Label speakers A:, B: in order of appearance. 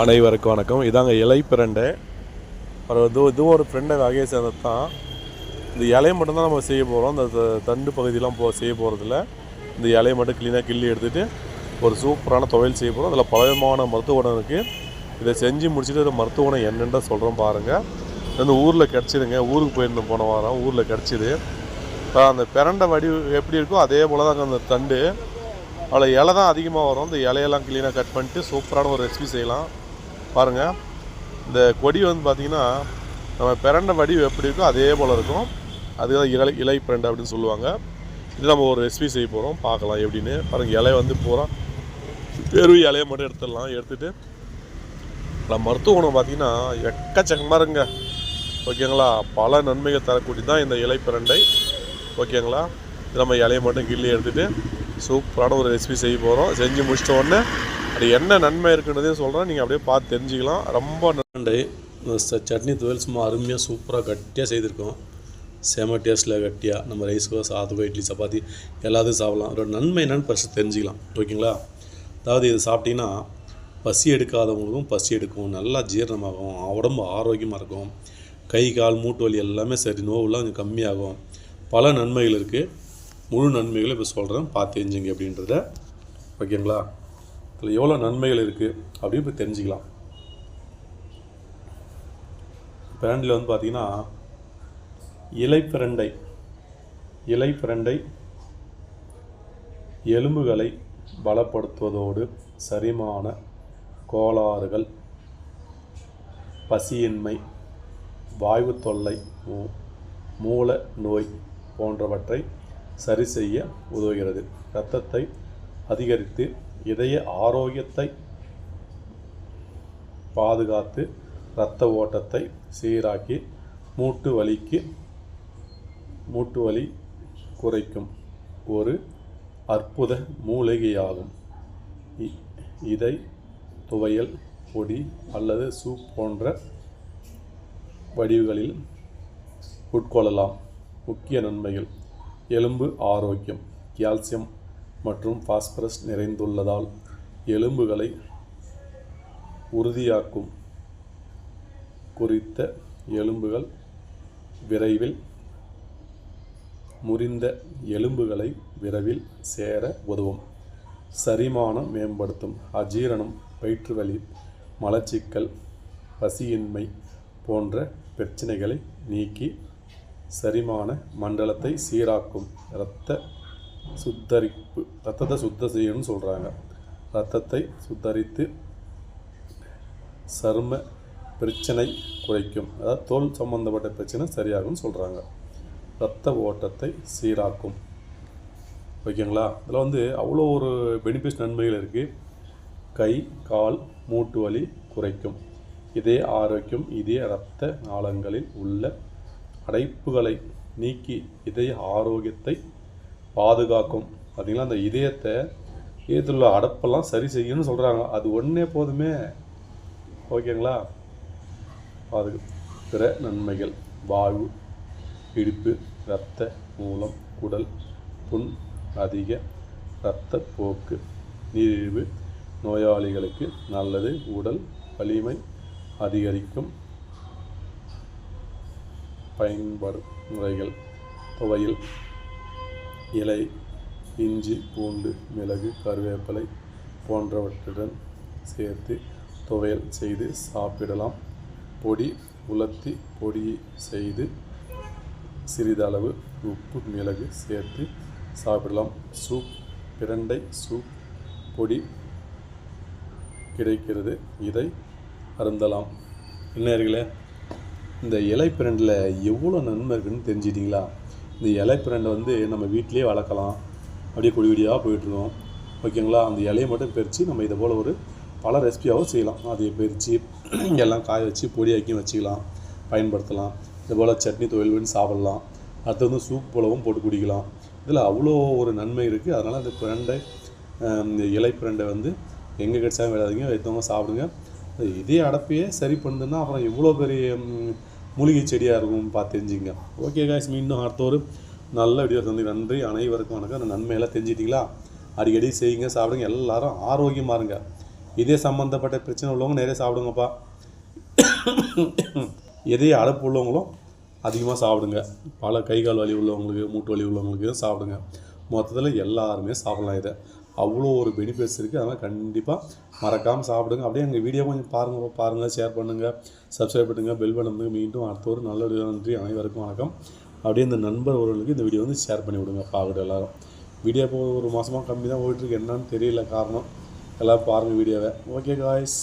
A: அனைவருக்கும் வணக்கம். இதாங்க இலை பிரண்டை. அப்புறம் இது இதுவும் ஒரு ஃப்ரெண்டை வகையை சேர்ந்தது தான் இந்த இலையை மட்டும்தான் நம்ம செய்ய போகிறோம் இந்த த- தண்டு பகுதியெலாம் போ செய்ய போகிறதில்ல இந்த இலையை மட்டும் க்ளீனாக கிள்ளி எடுத்துகிட்டு ஒரு சூப்பரான துவையல் செய்ய போகிறோம் அதில் பலவிதமான மருத்துவ குணம் இருக்குது இதை செஞ்சு முடிச்சுட்டு ஒரு மருத்துவ குணம் என்னென்னு சொல்கிறோம் பாருங்கள் இந்த வந்து ஊரில் கிடச்சிதுங்க. ஊருக்கு போயிருந்தோம் போன வாரம். ஊரில் கிடச்சிது. இப்போ அந்த பிரண்டை வடி எப்படி இருக்கோ அதே போல் தான் அந்த தண்டு. அதில் இலை தான் அதிகமாக வரும். இந்த இலையெல்லாம் க்ளீனாக கட் பண்ணிட்டு சூப்பரான ஒரு ரெசிபி செய்யலாம். பாருங்கள் இந்த கொடி வந்து பார்த்திங்கன்னா நம்ம பிரண்டை வடிவு எப்படி இருக்கோ அதே போல் இருக்கும். அதுதான் இலை இலை பிரண்டை அப்படின்னு சொல்லுவாங்க. இது நம்ம ஒரு ரெசிபி செய்ய போகிறோம் பார்க்கலாம் எப்படின்னு. பாருங்கள் இலை வந்து பூரா வெறும் இலையை மட்டும் எடுத்துடலாம். எடுத்துகிட்டு நம்ம மருத்துவ குணம் பார்த்திங்கன்னா எக்கச்சக்கமாக இருங்க ஓகேங்களா? பல நன்மைகள் தரக்கூடிய தான் இந்த இலை பிரண்டை ஓகேங்களா? இது நம்ம இலையை மட்டும் கிள்ளி எடுத்துகிட்டு சூப்பரான ஒரு ரெசிபி செய்ய போகிறோம் செஞ்சு முடிச்சிட்ட உடனே அது என்ன நன்மை இருக்குன்றதே சொல்கிறேன் நீங்கள் அப்படியே பார்த்து தெரிஞ்சுக்கலாம். ரொம்ப நன்றி. சட்னி துவையல் சும்மா அருமையாக சூப்பராக கட்டியாக செய்திருக்கோம். செம டேஸ்ட்டில் கட்டியாக நம்ம ரைஸுக்கோ சாதத்துக்கோ இட்லி சப்பாத்தி எல்லாத்தையும் சாப்பிடலாம். அதோட நன்மை என்னன்னு ஃபஸ்ட்டு தெரிஞ்சுக்கலாம். ஓகேங்களா அதாவது இது சாப்பிட்டீங்கன்னா பசி எடுக்காதவங்களுக்கும் பசி எடுக்கும். நல்லா ஜீரணமாகும். உடம்பு ஆரோக்கியமாக இருக்கும். கை கால் மூட்டு வலி எல்லாமே சரி. நோவுலாம் கொஞ்சம் கம்மியாகும். பல நன்மைகள் இருக்குது முழு நன்மைகளை இப்போ சொல்கிறேன் பார்த்து தெரிஞ்சுங்க அப்படின்றத. ஓகேங்களா இதில் எவ்வளோ நன்மைகள் இருக்குது அப்படின்னு இப்போ தெரிஞ்சுக்கலாம். பிரண்டில் வந்து பார்த்தீங்கன்னா இலை பிரண்டை இலை பிரண்டை எலும்புகளை பலப்படுத்துவதோடு சரிமான கோளாறுகள் பசியின்மை வாய்வு தொல்லை மூ- மூல நோய் போன்றவற்றை சரி செய்ய உதவுகிறது. இரத்தத்தை அதிகரித்து இதய ஆரோக்கியத்தை பாதுகாத்து இரத்த ஓட்டத்தை சீராக்கி மூட்டு வலிக்கு மூட்டு வலி குறைக்கும் ஒரு அற்புத மூலிகையாகும். இ- இதை துவையல் பொடி அல்லது சூப் போன்ற வடிவுகளில் உட்கொள்ளலாம். முக்கிய நன்மைகள். எலும்பு ஆரோக்கியம் கால்சியம் மற்றும் பாஸ்பரஸ் நிறைந்துள்ளதால் எலும்புகளை உறுதியாக்கும் குறித்த எலும்புகள் விரைவில் முறிந்த எலும்புகளை விரைவில் சேர உதவும். சரிமானம் மேம்படுத்தும். அஜீரணம் வயிற்றுவலி மலச்சிக்கல் பசியின்மை போன்ற பிரச்சனைகளை நீக்கி சரிமான மண்டலத்தை சீராக்கும். இரத்த சுத்தரிப்பு. ரத்தத்தை சுத்தம் செய்யணும்னு சொல்கிறாங்க ரத்தத்தை சுத்தரித்து சரும பிரச்சனை குறைக்கும். அதாவது தோல் சம்பந்தப்பட்ட பிரச்சனை சரியாகும்னு சொல்கிறாங்க இரத்த ஓட்டத்தை சீராக்கும். ஓகேங்களா? இதில் வந்து அவ்வளோ ஒரு பெனிஃபிட்ஸ் நன்மைகள் இருக்குது கை கால் மூட்டு வலி குறைக்கும். இதய ஆரோக்கியம் இதய இரத்த நாளங்களில் உள்ள அடைப்புகளை நீக்கி இதய ஆரோக்கியத்தை பாதுகாக்கும். பார்த்தீங்களா அந்த இதயத்தை இதயத்தில் உள்ள அடப்பெல்லாம் சரி செய்யணும்னு சொல்கிறாங்க அது ஒன்றே போதுமே. ஓகேங்களா? அது பிற நன்மைகள் வாழ்வு இடுப்பு இரத்த மூலம் குடல் புண் அதிக இரத்த போக்கு நீரிழிவு நோயாளிகளுக்கு நல்லது உடல் வலிமை அதிகரிக்கும் பயன்பாடு முறைகள் துவையில் இலை இஞ்சி பூண்டு மிளகு கருவேப்பிலை போன்றவற்றுடன் சேர்த்து துவையல் செய்து சாப்பிடலாம். பொடி உலர்த்தி பொடி செய்து சிறிதளவு உப்பு மிளகு சேர்த்து சாப்பிடலாம். சூப் பிரண்டை சூப் பொடி கிடைக்கிறது. இதை அருந்தலாம். நேர்களே இந்த இலை பிரண்டில் எவ்வளோ நன்மை இருக்குன்னு தெரிஞ்சிட்டிங்களா இந்த இலை பிரண்டை வந்து நம்ம வீட்டிலேயே வளர்க்கலாம். அப்படியே கொடி கொடியாக போயிட்டுருக்கோம். ஓகேங்களா? அந்த இலையை மட்டும் பறித்து நம்ம இதை போல் ஒரு பல ரெசிபியாகவும் செய்யலாம். அதை பறித்து எல்லாம் காய வச்சு பொடியாக்கியும் வச்சுக்கலாம். பயன்படுத்தலாம். இது போல் சட்னி துவையல் பண்ணி சாப்பிட்லாம். அடுத்து வந்து சூப் போலவும் போட்டு குடிக்கலாம். இதில் அவ்வளோ ஒரு நன்மை இருக்குது அதனால் இந்த பிரண்டை இந்த இலை பிரண்டை வந்து எங்கே கிடைச்சாலும் விடாதீங்க. எடுத்தவங்க சாப்பிடுங்க. இதே அடப்பையே சரி பண்ணுதுன்னா அப்புறம் எவ்வளோ பெரிய மூலிகை செடியாக இருக்கும் பார்த்து தெரிஞ்சுங்க ஓகே காய்ஸ் மீண்டும் அடுத்த ஒரு நல்ல வீடியோ தந்து நன்றி. அனைவருக்கும் வணக்கம். அந்த நன்மையெல்லாம் தெரிஞ்சிட்டிங்களா? அடிக்கடி செய்யுங்க சாப்பிடுங்க. எல்லாரும் ஆரோக்கியமாக இருங்க.
B: இதே சம்மந்தப்பட்ட பிரச்சனை உள்ளவங்க நிறைய சாப்பிடுங்கப்பா. இதே அடப்பு உள்ளவங்களும் அதிகமாக சாப்பிடுங்க. பல கை கால் வலி உள்ளவங்களுக்கு மூட்டு வலி உள்ளவங்களுக்கு சாப்பிடுங்க. மொத்தத்தில் எல்லாருமே சாப்பிடலாம் இதை. அவ்வளோ ஒரு பெனிஃபிட்ஸ் இருக்குது அதனால் கண்டிப்பாக மறக்காமல் சாப்பிடுங்க. அப்படியே எங்கள் வீடியோ கொஞ்சம் பாருங்கள் பாருங்கள் ஷேர் பண்ணுங்கள் சப்ஸ்கிரைப் பண்ணுங்கள் பெல் பண்ணுங்க. மீண்டும் அடுத்த ஒரு நல்ல வீடியோ நன்றி. அனைவருக்கும் வணக்கம். அப்படியே இந்த நண்பர் ஒருவர்களுக்கு இந்த வீடியோ வந்து ஷேர் பண்ணி விடுங்க பார்க்கட்டும் எல்லாரும். வீடியோ இப்போ ஒரு மாதமாக கம்மி தான் போயிட்டுருக்கு என்னன்னு தெரியல காரணம். எல்லோரும் பாருங்கள் வீடியோவை ஓகே காய்ஸ்